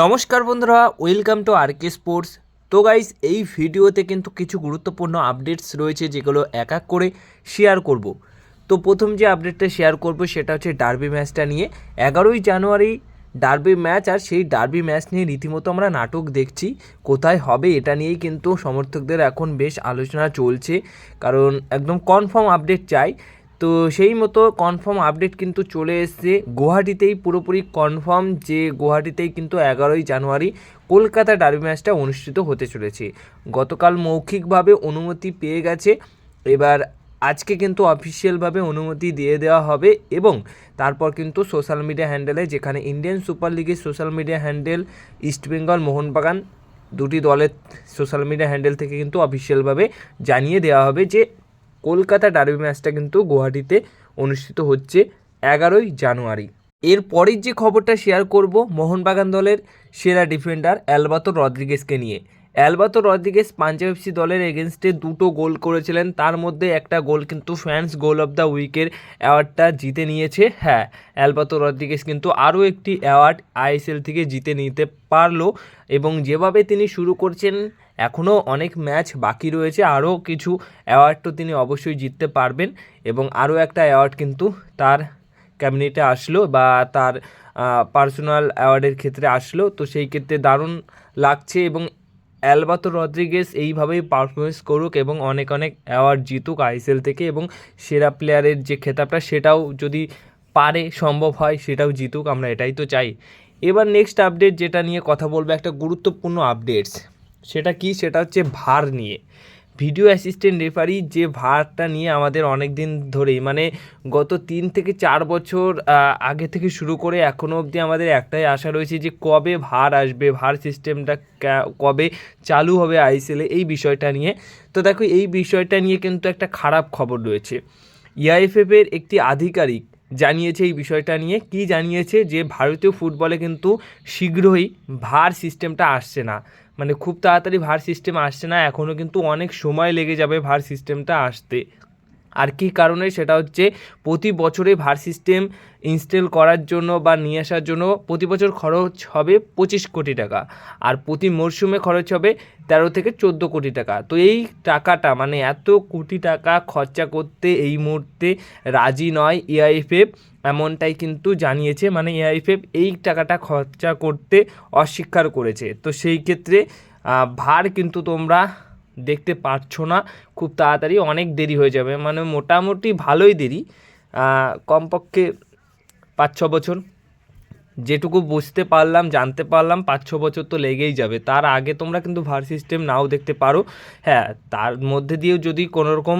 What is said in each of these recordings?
নমস্কার বন্ধুরা welcome to R K sports তো গাইস এই ভিডিওতে কিন্তু কিছু গুরুত্বপূর্ণ আপডেটস রয়েছে যেগুলো এক এক করে শেয়ার করব। তো প্রথম যে আপডেটটা শেয়ার করব সেটা হচ্ছে ডার্বি ম্যাচটা নিয়ে। এগারোই জানুয়ারি ডার্বি ম্যাচ আর সেই ডার্বি ম্যাচ নিয়ে রীতিমতো আমরা নাটক দেখছি। কোথায় হবে এটা নিয়েই কিন্তু সমর্থকদের এখন বেশ আলোচনা চলছে। কারণ একদম কনফার্ম আপডেট চাই। তো সেই মতো কনফার্ম আপডেট কিন্তু চলে এসছে। গুয়াহাটিতেই পুরোপুরি কনফার্ম যে গুয়াহাটিতেই কিন্তু এগারোই জানুয়ারি কলকাতা ডার্বি ম্যাচটা অনুষ্ঠিত হতে চলেছে। গতকাল মৌখিকভাবে অনুমতি পেয়ে গেছে। এবার আজকে কিন্তু অফিসিয়ালভাবে অনুমতি দিয়ে দেওয়া হবে এবং তারপর কিন্তু সোশ্যাল মিডিয়া হ্যান্ডেলে যেখানে ইন্ডিয়ান সুপার লিগের social media handle East Bengal Mohun Bagan, দুটি দলের সোশ্যাল মিডিয়া হ্যান্ডেল থেকে কিন্তু অফিসিয়ালভাবে জানিয়ে দেওয়া হবে যে কলকাতা ডার্বি ম্যাচটা কিন্তু গুয়াহাটিতে অনুষ্ঠিত হচ্ছে এগারোই জানুয়ারি। এর পরের যে খবরটা শেয়ার করব, মোহনবাগান দলের সেরা ডিফেন্ডার অ্যালবাতো রদ্রিগেসকে নিয়ে। অ্যালবাতো রদ্রিগেস পাঞ্জাব এফসি দলের এগেনস্টে দুটো গোল করেছিলেন। তার মধ্যে একটা গোল কিন্তু ফ্যান্স গোল অফ দ্য উইকের অ্যাওয়ার্ডটা জিতে নিয়েছে। হ্যাঁ অ্যালবাতো রদ্রিগেস কিন্তু আরও একটি অ্যাওয়ার্ড আইএসএল থেকে জিতে নিতে পারল এবং যেভাবে তিনি শুরু করছেন এখনও অনেক ম্যাচ বাকি রয়েছে। আরও কিছু অ্যাওয়ার্ড তো তিনি অবশ্যই জিততে পারবেন এবং আরও একটা অ্যাওয়ার্ড কিন্তু তার ক্যাবিনেটে আসলো বা তার পার্সোনাল অ্যাওয়ার্ডের ক্ষেত্রে আসলো। তো সেই ক্ষেত্রে দারুণ লাগছে এবং অ্যালবাতো রদ্রিগেস এইভাবেই পারফরমেন্স করুক এবং অনেক অনেক অ্যাওয়ার্ড জিতুক আইসিএল থেকে এবং সেরা প্লেয়ারের যে খেতাবটা সেটাও যদি পারে, সম্ভব হয়, সেটাও জিতুক, আমরা এটাই তো চাই। এবার নেক্সট আপডেট যেটা নিয়ে কথা বলব, একটা গুরুত্বপূর্ণ আপডেটস সেটা কি? সেটা হচ্ছে ভার নিয়ে। ভিডিও অ্যাসিস্ট্যান্ট রেফারি যে ভারটা নিয়ে আমাদের অনেক দিন ধরেই মানে গত তিন থেকে চার বছর আগে থেকে শুরু করে এখনও অবধি আমাদের একটাই আশা রয়েছে যে কবে ভার আসবে, ভার সিস্টেমটা কবে চালু হবে আইসিএলে এই বিষয়টা নিয়ে। তো দেখো, এই বিষয়টা নিয়ে কিন্তু একটা খারাপ খবর রয়েছে। ইআইএফএফের একটি আধিকারিক জানিয়েছে এই বিষয়টা নিয়ে। কি জানিয়েছে? যে ভারতীয় ফুটবলে কিন্তু শীঘ্রই ভার সিস্টেমটা আসছে না। মানে খুব তাড়াতাড়ি ভার সিস্টেম আসছে না এখনও কিন্তু অনেক সময় লেগে যাবে ভার সিস্টেমটা আসতে। আর কী কারণে? সেটা হচ্ছে প্রতি বছরে ভার সিস্টেম ইনস্টল করার জন্য বা নিয়ে আসার জন্য প্রতি বছর খরচ হবে পঁচিশ কোটি টাকা। আর প্রতি মরশুমে খরচ হবে তেরো থেকে চোদ্দ কোটি টাকা। তো এই টাকাটা মানে এত কোটি টাকা খরচা করতে এই মুহূর্তে রাজি নয় এআইএফএফ এমনটাই কিন্তু জানিয়েছে। মানে এআইএফএফ এই টাকাটা খরচা করতে অস্বীকার করেছে। তো সেই ক্ষেত্রে ভার কিন্তু তোমরা দেখতে পাচ্ছ না, খুব তাড়াতাড়ি অনেক দেরি হয়ে যাবে। মানে মোটামুটি ভালোই দেরি। কমপক্ষে পাঁচ, ছ বছর। যেটুকু বুঝতে পারলাম, জানতে পারলাম, পাঁচ, ছ বছর তো লেগেই যাবে। তার আগে তোমরা কিন্তু ভার সিস্টেম নাও দেখতে পারো। হ্যাঁ তার মধ্যে দিয়েও যদি কোনো রকম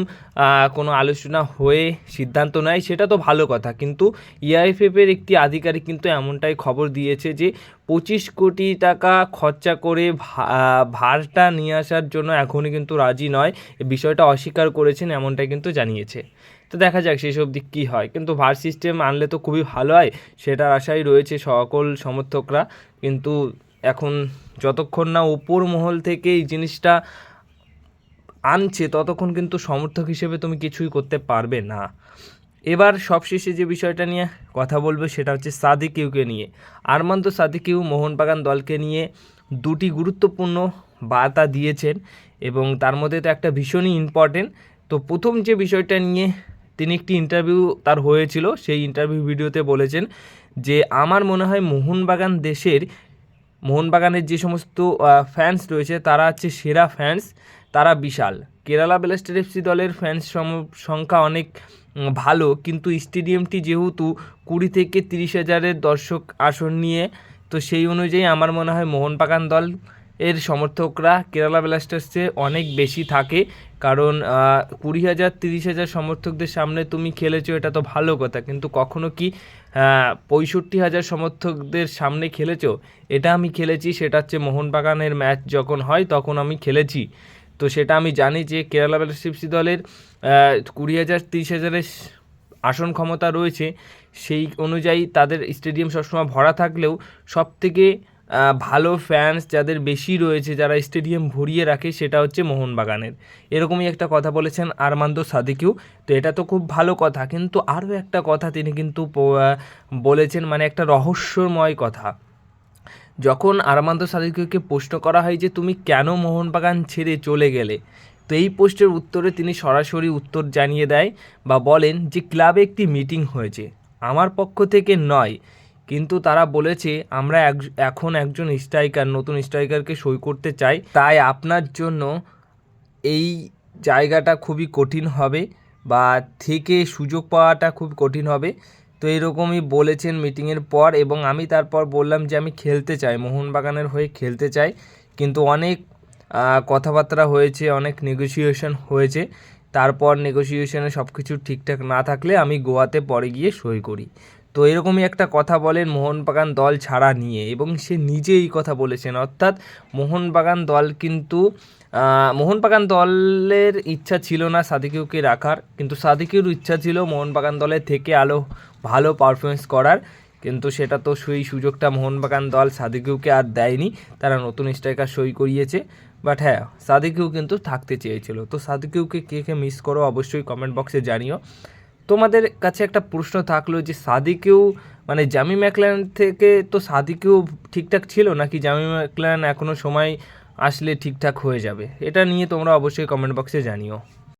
কোনো আলোচনা হয়ে সিদ্ধান্ত নেয়, সেটা তো ভালো কথা। কিন্তু ইআইএফএফের একটি আধিকারিক কিন্তু এমনটাই খবর দিয়েছে যে পঁচিশ কোটি টাকা খরচা করে ভারটা নিয়ে আসার জন্য এখনই কিন্তু রাজি নয়। বিষয়টা অস্বীকার করেছেন এমনটাই কিন্তু জানিয়েছে। তো দেখা যাক সেসব দিক কী হয়। কিন্তু ভার সিস্টেম আনলে তো খুবই ভালো হয়, সেটার আশাই রয়েছে সকল সমর্থকরা। কিন্তু এখন যতক্ষণ না উপর মহল থেকে এই জিনিসটা আনছে, ততক্ষণ কিন্তু সমর্থক হিসেবে তুমি কিছুই করতে পারবে না। এবার সবশেষে যে বিষয়টা নিয়ে কথা বলব সেটা হচ্ছে সাদিকিউকে নিয়ে। আরমান্ত সাদিকিউ মোহনবাগান দলকে নিয়ে দুটি গুরুত্বপূর্ণ বার্তা দিয়েছেন এবং তার মধ্যে তো একটা ভীষণই ইম্পর্টেন্ট তো প্রথম যে বিষয়টা নিয়ে তিনি একটি ইন্টারভিউ তার হয়েছিল, সেই ইন্টারভিউ ভিডিওতে বলেছেন যে, আমার মনে হয় মোহনবাগান দেশের মোহনবাগানের যে সমস্ত ফ্যান্স রয়েছে, তারা হচ্ছে সেরা ফ্যান্স তারা বিশাল। কেরালা ব্লাস্টার এফসি দলের ফ্যান্স সংখ্যা অনেক ভালো, কিন্তু স্টেডিয়ামটি যেহেতু কুড়ি থেকে তিরিশ হাজারের দর্শক আসন নিয়ে, তো সেই অনুযায়ী আমার মনে হয় মোহনবাগান দল এর সমর্থকরা কেরালা ব্লাস্টার্সে অনেক বেশি থাকে। কারণ কুড়ি হাজার, তিরিশ হাজার সমর্থকদের সামনে তুমি খেলেছো, এটা তো ভালো কথা। কিন্তু কখনো কি পঁয়ষট্টি হাজার সমর্থকদের সামনে খেলেছো? এটা আমি খেলেছি, সেটা হচ্ছে মোহনবাগানের ম্যাচ যখন হয়, তখন আমি খেলেছি। তো সেটা আমি জানি যে কেরালা ব্লাস্টার্স দলের কুড়ি হাজার, তিরিশ হাজারের আসন ক্ষমতা রয়েছে, সেই অনুযায়ী তাদের স্টেডিয়াম সবসময় ভরা থাকলেও সব থেকে ভালো ফ্যান্স যাদের বেশি রয়েছে, যারা স্টেডিয়াম ভরিয়ে রাখে, সেটা হচ্ছে মোহনবাগানের। এরকমই একটা কথা বলেছেন আরমান্দ সাদিকিউ। তো এটা তো খুব ভালো কথা। কিন্তু আরও একটা কথা তিনি কিন্তু বলেছেন মানে একটা রহস্যময় কথা। যখন আরমান্দ সাদিককে প্রশ্ন করা হয় যে, তুমি কেন মোহনবাগান ছেড়ে চলে গেলে? তো এই প্রশ্নের উত্তরে তিনি সরাসরি উত্তর জানিয়ে দেয় বা বলেন যে, ক্লাবে একটি মিটিং হয়েছে। আমার পক্ষ থেকে নয়। কিন্তু তারা বলেছে, আমরা এখন একজন স্ট্রাইকার, নতুন স্ট্রাইকারকে সই করতে চাই। তাই আপনার জন্য এই জায়গাটা খুবই কঠিন হবে বা থেকে সুযোগ পাওয়াটা খুব কঠিন হবে। তো এরকমই বলেছেন মিটিংয়ের পর এবং আমি তারপর বললাম যে, আমি খেলতে চাই, মোহনবাগানের হয়ে খেলতে চাই। কিন্তু অনেক কথাবার্তা হয়েছে, অনেক নেগোসিয়েশন হয়েছে। তারপর নেগোসিয়েশনে সব কিছু ঠিকঠাক না থাকলে আমি গোয়াতে পরে গিয়ে সই করি। তো এরকমই একটা কথা বলেন মোহনবাগান দল ছাড়া নিয়ে এবং সে নিজে এই কথা বলেছেন। অর্থাৎ মোহনবাগান দল কিন্তু মোহনবাগান দলের ইচ্ছা ছিল না সাদিকিউকে রাখার, কিন্তু সাদিকিউর ইচ্ছা ছিল মোহনবাগান দলে থেকে আলো, ভালো পারফরমেন্স করার। কিন্তু সেটা তো সেই সুযোগটা মোহনবাগান দল সাদিকিউকে আর দেয়নি, তারা নতুন স্ট্রাইকার সই করিয়েছে। বাট হ্যাঁ সাদিকিউ কিন্তু থাকতে চেয়েছিল। তো সাদিকিউকে কে কে মিস করো অবশ্যই কমেন্ট বক্সে জানিও। তোমাদের কাছে একটা প্রশ্ন থাকল যে সাদিকেও মানে জামি ম্যাকলান থেকে তো সাদিকেও ঠিকঠাক ছিল নাকি জামি ম্যাকলান এখনও সময় আসলে ঠিকঠাক হয়ে যাবে? এটা নিয়ে তোমরা অবশ্যই কমেন্ট বক্সে জানিও।